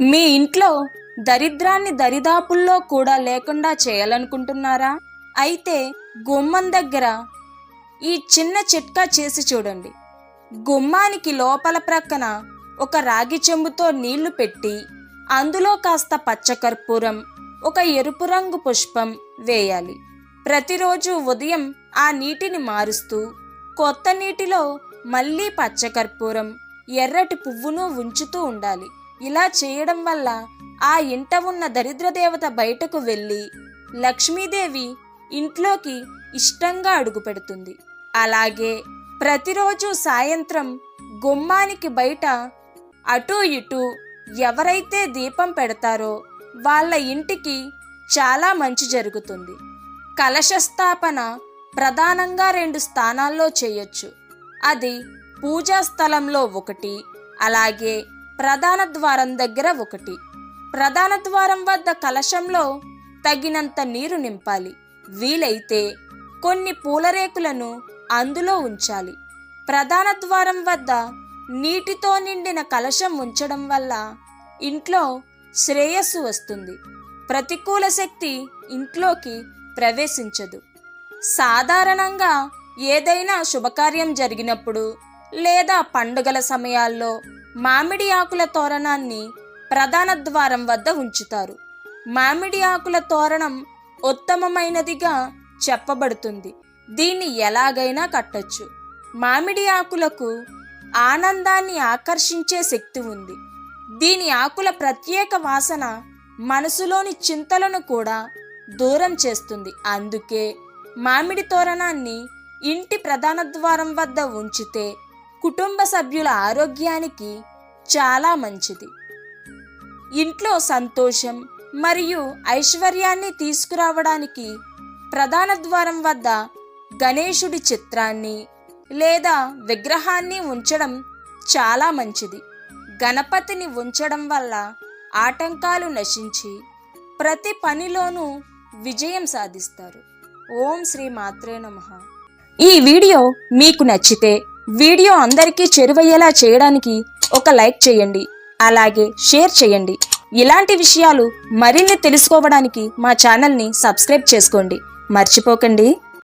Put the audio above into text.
మీ ఇంట్లో దరిద్రాన్ని దరిదాపుల్లో కూడా లేకుండా చేయాలనుకుంటున్నారా? అయితే గుమ్మం దగ్గర ఈ చిన్న చిట్కా చేసి చూడండి. గుమ్మానికి లోపల ప్రక్కన ఒక రాగి చెంబుతో నీళ్ళు పెట్టి అందులో కాస్త పచ్చకర్పూరం ఒక ఎరుపు రంగు పుష్పం వేయాలి. ప్రతిరోజు ఉదయం ఆ నీటిని మారుస్తూ కొత్త నీటిలో మళ్ళీ పచ్చకర్పూరం ఎర్రటి పువ్వును ఉంచుతూ ఉండాలి. ఇలా చేయడం వల్ల ఆ ఇంట ఉన్న దరిద్ర దేవత బయటకు వెళ్ళి లక్ష్మీదేవి ఇంట్లోకి ఇష్టంగా అడుగుపెడుతుంది అలాగే ప్రతిరోజు సాయంత్రం గుమ్మానికి బయట అటూ ఇటూ ఎవరైతే దీపం పెడతారో వాళ్ళ ఇంటికి చాలా మంచి జరుగుతుంది. కలశస్థాపన ప్రధానంగా రెండు స్థానాల్లో చేయొచ్చు. అది పూజా స్థలంలో ఒకటి అలాగే ప్రధాన ద్వారం దగ్గర ఒకటి. ప్రధాన ద్వారం వద్ద కలశంలో తగినంత నీరు నింపాలి. వీలైతే కొన్ని పూలరేకులను అందులో ఉంచాలి. ప్రధాన ద్వారం వద్ద నీటితో నిండిన కలశం ఉంచడం వల్ల ఇంట్లో శ్రేయస్సు వస్తుంది. ప్రతికూల శక్తి ఇంట్లోకి ప్రవేశించదు. సాధారణంగా ఏదైనా శుభకార్యం జరిగినప్పుడు లేదా పండుగల సమయాల్లో మామిడి ఆకుల తోరణాన్ని ప్రధాన ద్వారం వద్ద ఉంచుతారు. మామిడి ఆకుల తోరణం ఉత్తమమైనదిగా చెప్పబడుతుంది. దీన్ని ఎలాగైనా కట్టచ్చు. మామిడి ఆకులకు ఆనందాన్ని ఆకర్షించే శక్తి ఉంది. దీని ఆకుల ప్రత్యేక వాసన మనసులోని చింతలను కూడా దూరం చేస్తుంది. అందుకే మామిడి తోరణాన్ని ఇంటి ప్రధాన ద్వారం వద్ద ఉంచితే కుటుంబ సభ్యుల ఆరోగ్యానికి చాలా మంచిది. ఇంట్లో సంతోషం మరియు ఐశ్వర్యాన్ని తీసుకురావడానికి ప్రధాన ద్వారం వద్ద గణేశుడి చిత్రాన్ని లేదా విగ్రహాన్ని ఉంచడం చాలా మంచిది. గణపతిని ఉంచడం వల్ల ఆటంకాలు నశించి ప్రతి పనిలోనూ విజయం సాధిస్తారు. ఓం శ్రీ మాత్రే నమ. ఈ వీడియో మీకు నచ్చితే వీడియో అందరికీ చేరువయ్యేలా చేయడానికి ఒక లైక్ చేయండి. అలాగే షేర్ చేయండి. ఇలాంటి విషయాలు మరిన్ని తెలుసుకోవడానికి మా ఛానల్ని సబ్స్క్రైబ్ చేసుకోండి. మర్చిపోకండి.